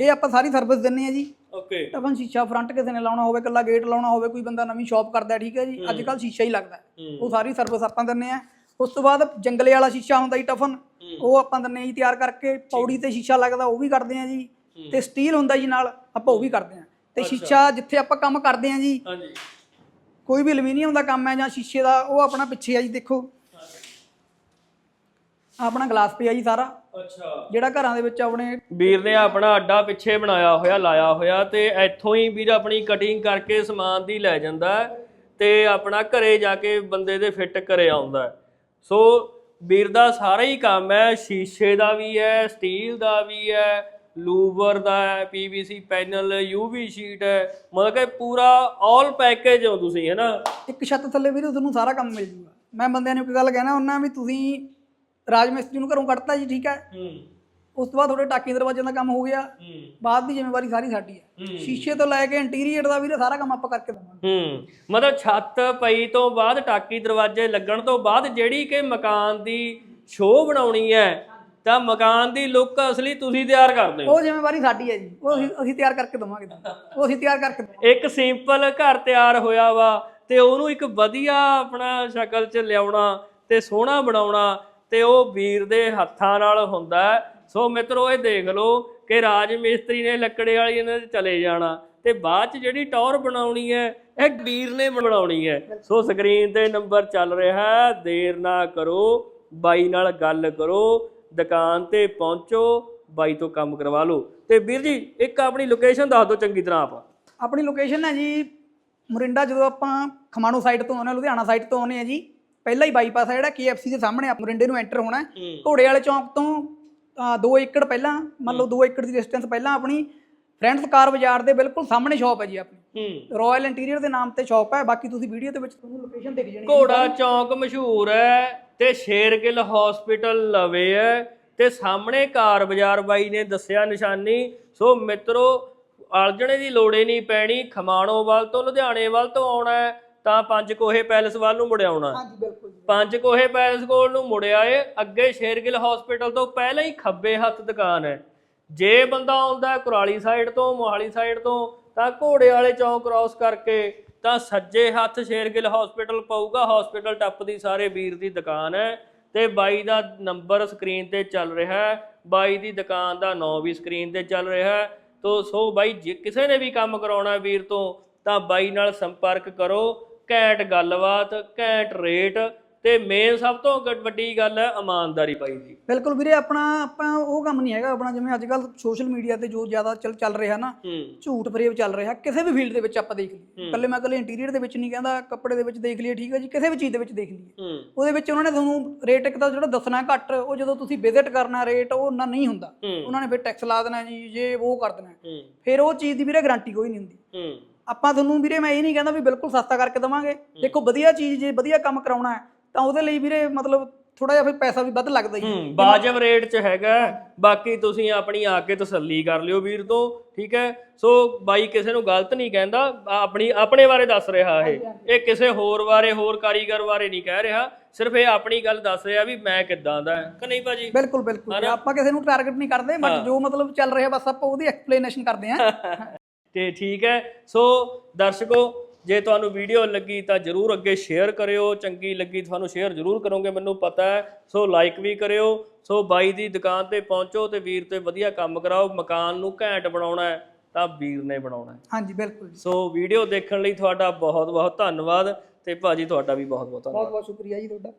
ਇਹ ਆਪਾਂ ਸਾਰੀ ਸਰਵਿਸ ਦਿੰਨੇ ਆ ਜੀ। ਓਕੇ ਟਫਨ ਸ਼ੀਸ਼ਾ ਫਰੰਟ ਕਿਸੇ ਨੇ ਲਾਉਣਾ ਹੋਵੇ ਕੱਲਾ ਗੇਟ ਲਾਉਣਾ ਹੋਵੇ ਕੋਈ ਬੰਦਾ ਨਵੀਂ ਸ਼ਾਪ ਕਰਦਾ ਠੀਕ ਹੈ ਜੀ? ਅੱਜ ਕੱਲ ਸ਼ੀਸ਼ਾ ਹੀ ਲੱਗਦਾ। ਉਹ ਸਾਰੀ ਸਰਵਿਸ ਆਪਾਂ ਦਿੰਨੇ ਆ ਉਸ ਤੋਂ ਬਾਅਦ ਜੰਗਲੇ ਵਾਲਾ ਸ਼ੀਸ਼ਾ ਹੁੰਦਾ ਜੀ ਟਫਨ ਉਹ ਆਪਾਂ ਦਿੰਨੇ ਆ ਜੀ ਤਿਆਰ ਕਰਕੇ। ਪੌੜੀ ਤੇ ਸ਼ੀਸ਼ਾ ਲੱਗਦਾ ਉਹ ਵੀ ਕਰਦੇ ਆ ਜੀ। ਤੇ ਸਟੀਲ ਹੁੰਦਾ ਜੀ ਨਾਲ ਆਪਾਂ ਉਹ ਵੀ ਕਰਦੇ ਆ ਤੇ ਸ਼ੀਸ਼ਾ ਜਿੱਥੇ ਆਪਾਂ ਕੰਮ ਕਰਦੇ ਆ ਜੀ ਹਾਂਜੀ। ਕੋਈ ਵੀ ਐਲੂਮੀਨੀਅਮ ਦਾ ਕੰਮ ਹੈ ਜਾਂ ਸ਼ੀਸ਼ੇ ਦਾ ਉਹ ਆਪਣਾ ਪਿੱਛੇ ਆ ਜੀ ਦੇਖੋ। ਆਪਣਾ ਗਲਾਸ ਪਿਆ ਜੀ ਸਾਰਾ। ਅੱਛਾ। ਜਿਹੜਾ ਘਰਾਂ ਦੇ ਵਿੱਚ ਆਪਣੇ ਵੀਰ ਨੇ ਆਪਣਾ ਅੱਡਾ ਪਿੱਛੇ ਬਣਾਇਆ ਹੋਇਆ ਲਾਇਆ ਹੋਇਆ ਤੇ ਇੱਥੋਂ ਹੀ ਵੀਰ ਆਪਣੀ ਕਟਿੰਗ ਕਰਕੇ ਸਮਾਨ ਦੀ ਲੈ ਜਾਂਦਾ ਹੈ ਤੇ ਆਪਣਾ ਘਰੇ ਜਾ ਕੇ ਬੰਦੇ ਦੇ ਫਿੱਟ ਘਰੇ ਆਉਂਦਾ। ਸੋ ਵੀਰ ਦਾ ਸਾਰਾ ਹੀ ਕੰਮ ਹੈ ਸ਼ੀਸ਼ੇ ਦਾ ਵੀ ਹੈ ਸਟੀਲ ਦਾ ਵੀ ਹੈ ਲੂਵਰ ਦਾ ਹੈ ਪੀਵੀਸੀ ਪੈਨਲ ਯੂਵੀ ਸ਼ੀਟ ਹੈ। ਮਤਲਬ ਕਿ ਪੂਰਾ ਆਲ ਪੈਕੇਜ ਹੋ ਤੁਸੀਂ ਹੈ ਨਾ? ਇੱਕ ਛੱਤ ਥੱਲੇ ਵੀਰੇ ਤੁਹਾਨੂੰ ਸਾਰਾ ਕੰਮ ਮਿਲ ਜੂਗਾ। ਮੈਂ ਬੰਦਿਆਂ ਨੂੰ ਇੱਕ ਗੱਲ ਕਹਿਣਾ ਉਹਨਾਂ ਵੀ ਤੁਸੀਂ ਰਾਜ ਮਿਸਤਰੀ ਨੂੰ ਘਰੋਂ ਕੱਢਤਾ ਜੀ ਠੀਕ ਹੈ? ਹੂੰ। ਉਸ ਤੋਂ ਬਾਅਦ ਤੁਹਾਡੇ ਟਾਕੀ ਦਰਵਾਜ਼ਿਆਂ ਦਾ ਕੰਮ ਹੋ ਗਿਆ। ਹੂੰ। ਬਾਅਦ ਦੀ ਜ਼ਿੰਮੇਵਾਰੀ ਸਾਰੀ ਸਾਡੀ ਹੈ। ਸ਼ੀਸ਼ੇ ਤੋਂ ਲੈ ਕੇ ਇੰਟੀਰੀਅਰ ਦਾ ਵੀਰੇ ਸਾਰਾ ਕੰਮ ਆਪਾਂ ਕਰਕੇ ਦਵਾਂਗੇ। ਹੂੰ। ਮਤਲਬ ਛੱਤ ਪਈ ਤੋਂ ਬਾਅਦ ਟਾਕੀ ਦਰਵਾਜ਼ੇ ਲੱਗਣ ਤੋਂ ਬਾਅਦ ਜਿਹੜੀ ਕਿ ਮਕਾਨ ਦੀ ਸ਼ੋਅ ਬਣਾਉਣੀ ਹੈ ਤਾਂ ਮਕਾਨ ਦੀ ਲੁੱਕ ਅਸਲੀ ਤੁਸੀਂ ਤਿਆਰ ਕਰਦੇ ਹੋ। ਉਹ ਜ਼ਿੰਮੇਵਾਰੀ ਸਾਡੀ ਹੈ ਜੀ। ਉਹ ਅਸੀਂ ਅਸੀਂ ਤਿਆਰ ਕਰਕੇ ਦਵਾਂਗੇ ਤੁਹਾਨੂੰ। ਉਹ ਅਸੀਂ ਤਿਆਰ ਕਰਕੇ ਦੇਵਾਂਗੇ। ਇੱਕ ਸਿੰਪਲ ਘਰ ਤਿਆਰ ਹੋਇਆ ਵਾ ਤੇ ਉਹਨੂੰ ਇੱਕ ਵਧੀਆ ਆਪਣਾ ਸ਼ਕਲ 'ਚ ਲਿਆਉਣਾ ਤੇ ਸੋਹਣਾ ਬਣਾਉਣਾ ਤੇ ਉਹ ਵੀਰ ਦੇ ਹੱਥਾਂ ਨਾਲ ਹੁੰਦਾ ਸੋ ਮਿੱਤਰੋ, ਇਹ ਦੇਖ ਲਓ ਕਿ ਰਾਜ ਮਿਸਤਰੀ ਨੇ ਲੱਕੜੇ ਵਾਲੀ ਇਹਨਾਂ ਨੇ ਚਲੇ ਜਾਣਾ ਤੇ ਬਾਅਦ 'ਚ ਜਿਹੜੀ ਟੌਰ ਬਣਾਉਣੀ ਹੈ, ਇਹ ਵੀਰ ਨੇ ਬਣਾਉਣੀ ਹੈ। ਸੋ ਸਕਰੀਨ ਤੇ ਨੰਬਰ ਚੱਲ ਰਿਹਾ ਹੈ, ਦੇਰ ਨਾ ਕਰੋ, ਬਾਈ ਨਾਲ ਗੱਲ ਕਰੋ, ਦੁਕਾਨ ਤੇ ਪਹੁੰਚੋ, ਬਾਈ ਤੋਂ ਕੰਮ ਕਰਵਾ ਲਓ। ਤੇ ਵੀਰ ਜੀ, ਇੱਕ ਆਪਣੀ ਲੋਕੇਸ਼ਨ ਦੱਸ ਦਿਓ ਚੰਗੀ ਤਰ੍ਹਾਂ ਆਪ। ਆਪਣੀ ਲੋਕੇਸ਼ਨ ਹੈ ਜੀ ਮੁਰਿੰਡਾ, ਜਦੋਂ ਆਪਾਂ ਖਮਾਣੋ ਸਾਈਡ ਤੋਂ ਆਉਂਦੇ ਹਾਂ, ਲੁਧਿਆਣਾ ਸਾਈਡ ਤੋਂ ਆਉਂਦੇ ਹਾਂ ਜੀ। ਪਹਿਲਾ ਹੀ ਬਾਈਪਾਸ ਹੈ ਜਿਹੜਾ KFC ਦੇ ਸਾਹਮਣੇ ਆ ਮੁਰਿੰਡੇ ਨੂੰ ਐਂਟਰ ਹੋਣਾ। ਹੈ। ਘੋੜੇ ਵਾਲੇ ਚੌਂਕ ਤੋਂ 2 ਏਕੜ ਪਹਿਲਾਂ ਮੰਨ ਲਓ 2 ਏਕੜ ਦੀ ਡਿਸਟੈਂਸ ਪਹਿਲਾਂ ਆਪਣੀ ਫਰੈਂਡਸ ਕਾਰ ਬਾਜ਼ਾਰ ਦੇ ਬਿਲਕੁਲ ਸਾਹਮਣੇ ਸ਼ਾਪ ਹੈ ਜੀ ਆਪਣੀ। ਹੂੰ। ਰਾਇਲ ਇੰਟੀਰੀਅਰ ਦੇ ਨਾਮ ਤੇ ਸ਼ਾਪ ਹੈ ਬਾਕੀ ਤੁਸੀਂ ਵੀਡੀਓ ਦੇ ਵਿੱਚ ਤੁਹਾਨੂੰ ਲੋਕੇਸ਼ਨ ਦਿਖ ਜਾਣੀ ਘੋੜਾ ਚੌਂਕ ਮਸ਼ਹੂਰ ਹੈ ਤੇ ਸ਼ੇਰਗਿੱਲ ਹਸਪੀਟਲ ਲਵੇ ਹੈ ਤੇ ਸਾਹਮਣੇ ਕਾਰ ਬਾਜ਼ਾਰ ਬਾਈ ਨੇ ਦੱਸਿਆ ਨਿਸ਼ਾਨੀ। ਸੋ ਮਿੱਤਰੋ ਅਲਜਣੇ ਦੀ ਲੋੜੇ ਨਹੀਂ ਪੈਣੀ ਖਮਾਣੋ ਵੱਲ ਤੋਂ ਲੁਧਿਆਣੇ ਵੱਲ ਤੋਂ ਆਉਣਾ ਹੈ। ਤਾਂ ਪੰਜ ਕੋਹੇ ਪੈਲਸ ਵੱਲ ਨੂੰ ਮੁੜ ਆਉਣਾ। ਹਾਂਜੀ ਬਿਲਕੁਲ ਜੀ ਪੰਜ ਕੋਹੇ ਪੈਲਸ ਕੋਲ ਨੂੰ ਮੁੜਿਆ ਏ ਅੱਗੇ ਸ਼ੇਰਗਿੱਲ ਹਸਪੀਟਲ ਤੋਂ ਪਹਿਲਾਂ ਹੀ ਖੱਬੇ ਹੱਥ ਦੁਕਾਨ ਹੈ। ਜੇ ਬੰਦਾ ਆਉਂਦਾ ਹੈ ਕੁਰਾਲੀ ਸਾਈਡ ਤੋਂ ਮੋਹਾਲੀ ਸਾਈਡ ਤੋਂ ਤਾਂ ਘੋੜੇ ਵਾਲੇ ਚੌਂਕ ਕ੍ਰਾਸ ਕਰਕੇ ਤਾਂ ਸੱਜੇ ਹੱਥ ਸ਼ੇਰਗਿੱਲ ਹਸਪੀਟਲ ਪਊਗਾ। ਹਸਪੀਟਲ ਟੱਪ ਦੀ ਸਾਰੇ ਵੀਰ ਦੀ ਦੁਕਾਨ ਹੈ ਤੇ ਬਾਈ ਦਾ ਨੰਬਰ ਸਕਰੀਨ ਤੇ ਚੱਲ ਰਿਹਾ ਹੈ। ਬਾਈ ਦੀ ਦੁਕਾਨ ਦਾ ਨਾਂ ਵੀ ਸਕਰੀਨ ਤੇ ਚੱਲ ਰਿਹਾ ਹੈ। ਤੋ ਸੋ ਬਾਈ ਜੇ ਕਿਸੇ ਨੇ ਵੀ ਕੰਮ ਕਰਾਉਣਾ ਵੀਰ ਤੋਂ ਤਾਂ ਬਾਈ ਨਾਲ ਸੰਪਰਕ ਕਰੋ। ਘੈਂਟ ਗੱਲਬਾਤ ਘੈਂਟ ਰੇਟ ਤੇ ਮੇਨ ਸਭ ਤੋਂ ਗ- ਵੱਡੀ ਗੱਲ ਹੈ ਇਮਾਨਦਾਰੀ ਬਾਈ ਦੀ ਬਿਲਕੁਲ ਵੀਰੇ ਆਪਣਾ ਆਪਾਂ ਉਹ ਕੰਮ ਨਹੀਂ ਹੈਗਾ ਆਪਣਾ ਜਿਵੇਂ ਅੱਜ ਕੱਲ ਸੋਸ਼ਲ ਮੀਡੀਆ ਤੇ ਜੋ ਜ਼ਿਆਦਾ ਚੱਲ ਚੱਲ ਰਿਹਾ ਨਾ ਹੂੰ। ਝੂਠ ਫਰੇਬ ਚੱਲ ਰਿਹਾ ਕਿਸੇ ਵੀ ਫੀਲਡ ਦੇ ਵਿੱਚ ਆਪਾਂ ਦੇਖ ਲਈਏ। ਕੱਲੇ ਮੈਂ ਕੱਲੇ ਇੰਟੀਰੀਅਰ ਦੇ ਵਿੱਚ ਨਹੀਂ ਕਹਿੰਦਾ ਕੱਪੜੇ ਦੇ ਵਿੱਚ ਦੇਖ ਲਈਏ ਠੀਕ ਹੈ ਜੀ ਕਿਸੇ ਵੀ ਚੀਜ਼ ਦੇ ਵਿੱਚ ਦੇਖ ਲਈਏ। ਹੂੰ। ਉਹਦੇ ਵਿੱਚ ਉਹਨਾਂ ਨੇ ਤੁਹਾਨੂੰ ਰੇਟ ਇੱਕ ਤਾਂ ਜਿਹੜਾ ਦੱਸਣਾ ਘੱਟ ਉਹ ਜਦੋਂ ਤੁਸੀਂ ਵਿਜ਼ਿਟ ਕਰਨਾ ਰੇਟ ਉਹ ਉਹਨਾਂ ਨਹੀਂ ਹੁੰਦਾ। ਹੂੰ। ਉਹਨਾਂ ਨੇ ਫਿਰ ਟੈਕਸ ਲਾ ਦੇਣਾ ਜੀ ਜੇ ਉਹ ਕਰ ਦੇਣਾ। ਹੂੰ। ਫਿਰ ਉਹ ਚੀਜ਼ ਦੀ ਵੀਰੇ ਗਾਰੰਟੀ ਕੋਈ ਨਹੀਂ ਹੁੰਦੀ। ਹੂੰ। ਆਪਾਂ ਤੁਹਾਨੂੰ ਵੀਰੇ ਮੈਂ ਇਹ ਨਹੀਂ ਕਹਿੰਦਾ ਵੀ ਬਿਲਕੁਲ ਸਸਤਾ ਕਰਕੇ ਦਵਾਂਗੇ। ਦੇਖੋ ਵਧੀਆ ਚੀਜ਼ ਜੇ ਵਧੀਆ ਕੰਮ ਕਰਾਉਣਾ ਹੈ ਤਾਂ ਉਹਦੇ ਲਈ ਵੀਰੇ ਮਤਲਬ ਥੋੜਾ ਜਿਹਾ ਫਿਰ ਪੈਸਾ ਵੀ ਵੱਧ ਲੱਗਦਾ ਹੀ ਬਾਜਬ ਰੇਟ 'ਚ ਹੈਗਾ। ਬਾਕੀ ਤੁਸੀਂ ਆਪਣੀ ਆ ਕੇ ਤਸੱਲੀ ਕਰ ਲਿਓ ਵੀਰ ਤੋਂ ਠੀਕ ਹੈ? ਸੋ ਬਾਈ ਕਿਸੇ ਨੂੰ ਗਲਤ ਨਹੀਂ ਕਹਿੰਦਾ ਆ- ਆਪਣੀ ਆਪਣੇ ਬਾਰੇ ਦੱਸ ਰਿਹਾ ਇਹ। ਇਹ ਕਿਸੇ ਹੋਰ ਬਾਰੇ ਹੋਰ ਕਾਰੀਗਰ ਬਾਰੇ ਨਹੀਂ ਕਹਿ ਰਿਹਾ। ਸਿਰਫ ਇਹ ਆਪਣੀ ਗੱਲ ਦੱਸ ਰਿਹਾ ਵੀ ਮੈਂ ਕਿੱਦਾਂ ਦਾ ਕਿ ਨਹੀਂ ਭਾਜੀ? ਬਿਲਕੁਲ ਬਿਲਕੁਲ। ਆਪਾਂ ਕਿਸੇ ਨੂੰ ਟਾਰਗੇਟ ਨਹੀਂ ਕਰਦੇ ਬਟ ਜੋ ਮਤਲਬ ਚੱਲ ਰਿਹਾ ਬਸ ਆਪਾਂ ਉਹਦੀ ਐਕਸਪਲੇਨੇਸ਼ਨ ਕਰਦੇ ਹਾਂ। *laughs* ਤੇ ਠੀਕ ਹੈ। ਸੋ ਦਰਸ਼ਕੋ ਜੇ ਤੁਹਾਨੂੰ ਵੀਡੀਓ ਲੱਗੀ ਤਾਂ ਜਰੂਰ ਅੱਗੇ ਸ਼ੇਅਰ ਕਰਿਓ। ਚੰਗੀ ਲੱਗੀ ਤੁਹਾਨੂੰ ਸ਼ੇਅਰ ਜਰੂਰ ਕਰੋਗੇ ਮੈਨੂੰ ਪਤਾ ਹੈ। ਸੋ ਲਾਈਕ ਵੀ ਕਰਿਓ। ਸੋ ਬਾਈ ਦੀ ਦੁਕਾਨ ਤੇ ਪਹੁੰਚੋ ਤੇ ਵੀਰ ਤੇ ਵਧੀਆ ਕੰਮ ਕਰਾਓ। ਮਕਾਨ ਨੂੰ ਘੈਂਟ ਬਣਾਉਣਾ ਹੈ ਤਾਂ ਵੀਰ ਨੇ ਬਣਾਉਣਾ ਹੈ। ਹਾਂਜੀ ਬਿਲਕੁਲ ਸੋ ਵੀਡੀਓ ਦੇਖਣ ਲਈ ਤੁਹਾਡਾ ਬਹੁਤ ਬਹੁਤ ਧੰਨਵਾਦ ਤੇ ਭਾਜੀ ਤੁਹਾਡਾ ਵੀ ਬਹੁਤ ਬਹੁਤ ਧੰਨਵਾਦ। ਬਹੁਤ ਬਹੁਤ ਸ਼ੁਕਰੀਆ ਜੀ ਤੁਹਾਡਾ।